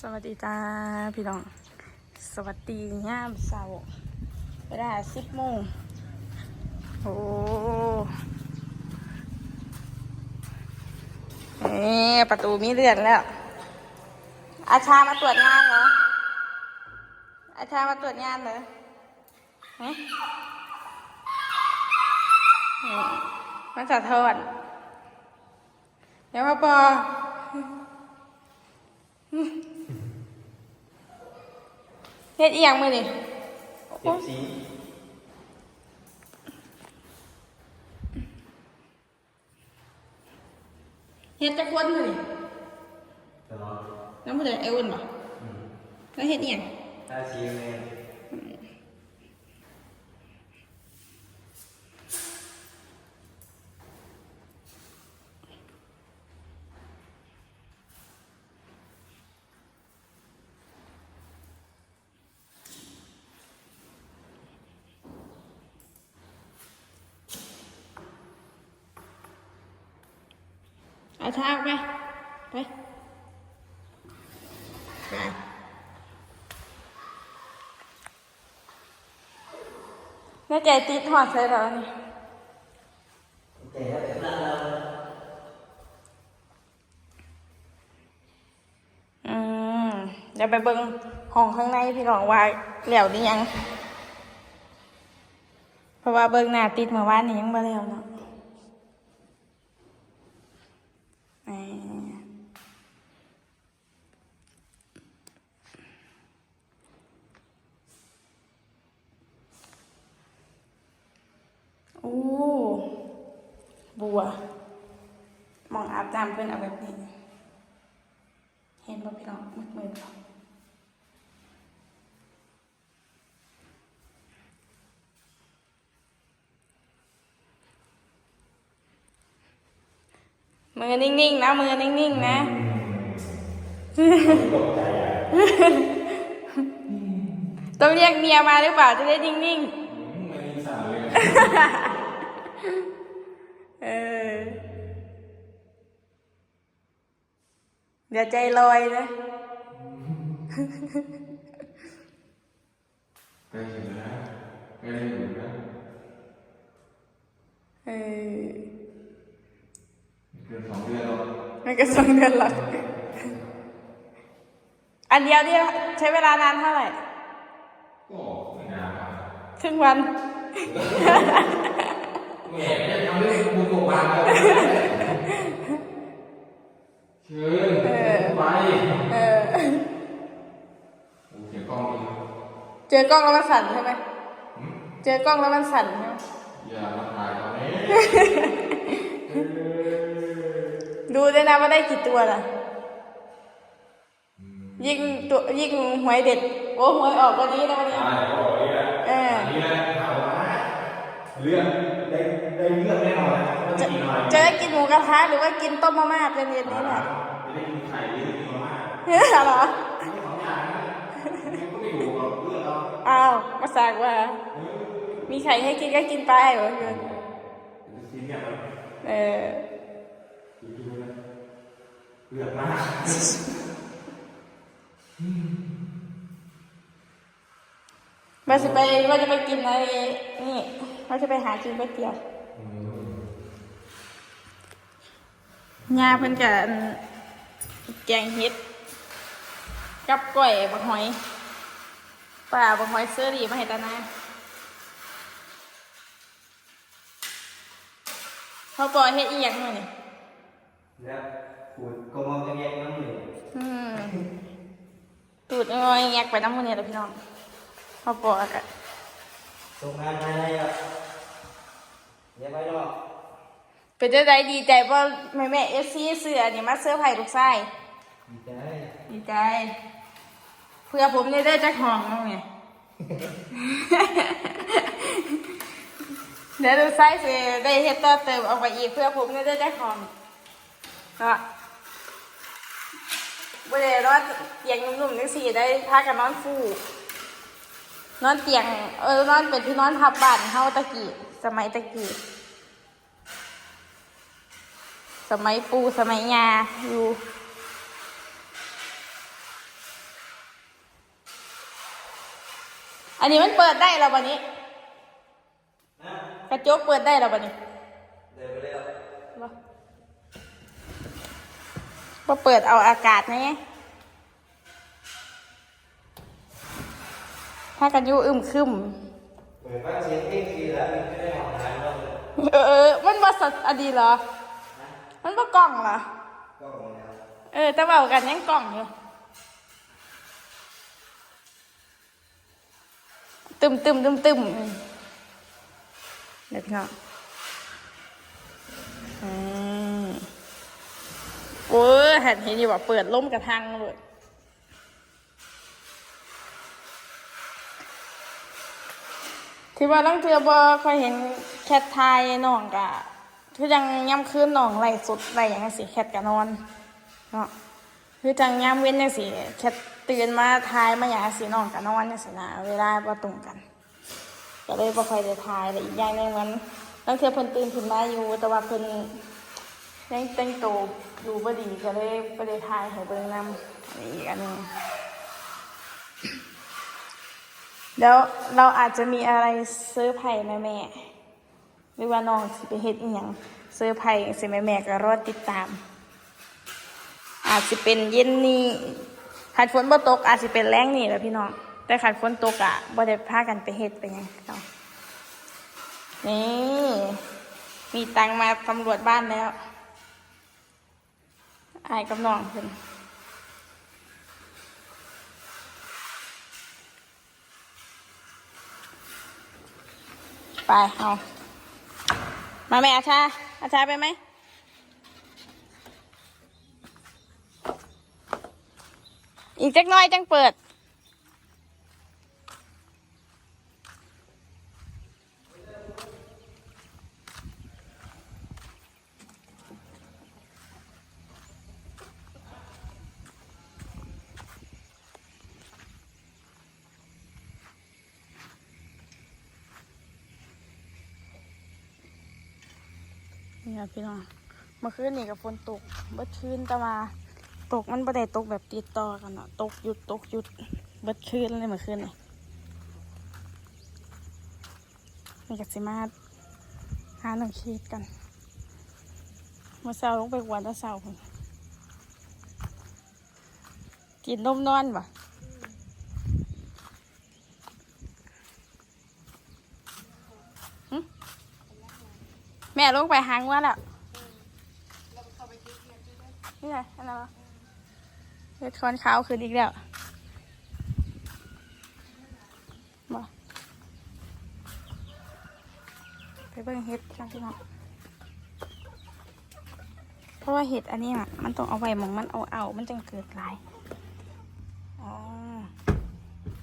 สวัสดีจ้าพี่น้อง สวัสดีงามเสาเวลาสิบโมงโอ้เอ๊ประตูมีเลือนแล้ว อาชามาตรวจงานเหรอ อาชามาตรวจงานเหรอฮะมาจัดทอดเดี๋ยวพ่อปอ เฮ็ดอีหยังมือนี่เจ็บสีเฮ็ดจะควนมือนี่ตลอดน้ำมือไอ้อุ่นบ่แล้วเฮ็ดอีหยังถ้าสีแม่ เอาเท้าไป ไปไปแม่ใจติดหอดใส่แล้วนี่แต่เราอืมเดี๋ยวไปเบิ่งห้องข้างในพี่น้องว่าแล้วนี่ยัง เพราะว่าเบิ่งหน้าติดเมื่อวานนี้ยังบ่แล้วเนาะแหม โอ้ บัว มองอาบน้ำเพื่อนเอาแบบนี้ เห็นบ่พี่น้องมืดมืด มือนิ่งๆนะ มือนิ่งๆนะตกใจอะต้องเรียกเมียมาหรือเปล่าจะได้นิ่งไม่มีสาวเลยๆเออเดี๋ยวใจลอยนะเคยเห็นนะเคยเห็นนะเออ เกินสองเดือนแล้วมันก็สองเดือนหลักอันเดียวเนี่ยใช้เวลานานเท่าไหร่ ก็ไม่นานครับครึ่งวันแม่ไม่ได้ทำเรื่องกูโกบานเลยเชิญไปเออ โอ้เสียงกล้องดีเจอกล้องแล้วมันสั่นใช่ไหมเจอกล้องแล้วมันสั่นใช่ไหมอย่ามาถ่ายตอนนี้ ดูด้วยนะว่าได้กี่ตัวล่ะ ยิ่งตัวยิ่งหวยเด็ด โอ้หวยออกวันนี้นะวันนี้อ่าก็บอกนี่แหละเออนี่แหละถามว่าเรื่องได้ได้เรื่องแน่นอนนะต้องจะกินอะไรจะได้กินหมูกระทะหรือว่ากินต้มมาม่าเป็นเย็นนี้แหละจะได้กินไข่หรือกินมาม่าเฮ้ยเหรอไม่สองอย่างนะมันก็ไม่ถูกหรอกเลือกเอาอ้าวมาสากว่า มีไข่ให้กินก็กินไปเหรอเกินชิ้นเนี่ยมันเออกินดูนะ เลือกมากว่าจะไปว่าจะไปกินอะไรนี่ว่าจะไปหากินก๋วยเตี๋ยวยาเพิ่นกับแกงเฮ็ด กับก้อยบักหอยป่าบักหอยเสื้อดีมาให้ตานาเขาปล่อยเฮ็ดอีหยังมานี่แล้วขูด ก็มองแยกน้ำหนึ่งอืมตูดงอยแงกไปน้ำมันเนี่ยแหละพี่น้องเขาปล่อยกะส่งงานมาให้อะเดี๋ยวไปรอเป็นจะได้ดีใจเพราะแม่แม่เอฟซีเสือนี่มาเสื้อร์ไผ่ลูกไส้ดีใจ ดีใจ เพื่อผมเนี่ยได้จักห้องแล้วไงเดี๋ยวดูไส้สิได้เฮ็ดต่อเติมเอาไปอีกเพื่อผมเนี่ยได้จักห้องก็ บริเวณรอดเตียงหนุ่มๆนี่สี่ได้พากันนอนฟูนอนเตียง เออนอนเป็นที่นอนพับบ้านเฮาตะกี้สมัยตะกี้สมัยปูสมัยยาอยู่อันนี้มันเปิดได้แล้ววันนี้กระจกเปิดได้แล้ววันนี้ได้ไปแล้ว บ่บ่เปิดเอาอากาศไงถ้ากันอยู่อึมครึมเปิดบ้านเช็คเองทีแล้วมันไม่ได้ออกทางแล้วเลยเออเออ มันบ่สัตอดีเหรอ มันบ่กล่องเหรอก็ของแล้วเออ แต่เว่ากันยังกล่องอยู่ตึมตึมตึมตึมเด็กเนาะอืมโอ้ยเห็นเห็นอยู่ว่าเปิดล่มกระทังเลยที่ว่าลังเทือบอคอยเห็นแคทไทายน้องกะคือจังย่ำคืนน้องไหลสุดไหลอย่างสิแคทกะนอนเนาะคือจังยามเว้นจังสิแค่ตื่นมาทายมาอย่างสิน้องกับนอนจังสินะเวลาบ่ตรงกันก็เลยบ่ค่อยได้ทายแต่อีกอย่างนึงมันบางเทื่อเพิ่นตื่นขึ้นมาอยู่แต่ว่าเพิ่น ยังแต่งตัวดูบดีก็เลยบ่ได้ทายให้เบิ่งนำอันนี้อีกอันหนึงแล้วเราอาจจะมีอะไรเซอร์ไพรส์แม่ๆหรือว่าน้องสิไปเฮ็ดอีหยังเซอร์ไพรส์สิแม่ๆก็รอติดตาม อาจจะเป็นเย็นนี้ขัดฝนบ่ตกอาจจะเป็นแรงนี่แหละพี่น้องแต่ขัดฝนตกอะบ่ได้พากันไปเฮ็ดไปยังเนานี่มีตังมาตำรวจบ้านแล้ว อายกับน้องเพิ่นไปเอามาแม่อาชา อาชาไปไหมอีกจักน้อยจังเปิด นี่ครับพี่น้องเมื่อคืนนี่กับฝนตกเบิดคืนแต่ว่าตกมันบ่ได้ตกแบบติดต่อกันเนาะตกหยุดตกหยุดเบิดคืนเลยเมื่อคืนนี่นี่กับสิมาหาหนังชีดกันเมื่อเช้าลงไปกวนตะเช้าพุ่นกินนมนอนบ่ แม่ลงไปหางว่าแล้วนี่ไงอะไรวะเฮ็ดคอนขาวขึ้นอีกแล้วมาไปเบิ่งเฮ็ดกันพี่น้องเพราะว่าเห็ดอันนี้อะมันต้องเอาไว้หมองมันเอาเอา มันจึงเกิดลายอ๋อ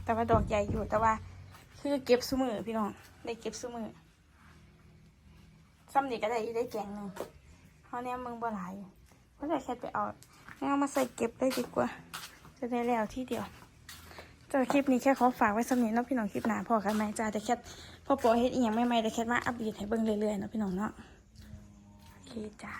แต่ว่าดอกใหญ่อยู่แต่ว่า คือเก็บซุมือพี่น้อง ได้เก็บซุมือ ซ้ำนี่ก็ได้ได้แกงหนึ่งเพราะเนี้ยมึงบ่หลายก็จะแค่ไปเอาเอามาใส่เก็บได้ดีกว่า จะได้แล้วที่เดียวจ้าคลิปนี้แค่ขอฝากไว้สำนี้เนาะพี่น้องคลิปหนาพอกันไหมจ้าแต่แค่พอโปรเฮ็ดอีกอย่างไม่ไม่แต่แค่มาอัปเดตให้เบิ่งเรื่อยๆนะพี่น้องเนาะโอเคจ้า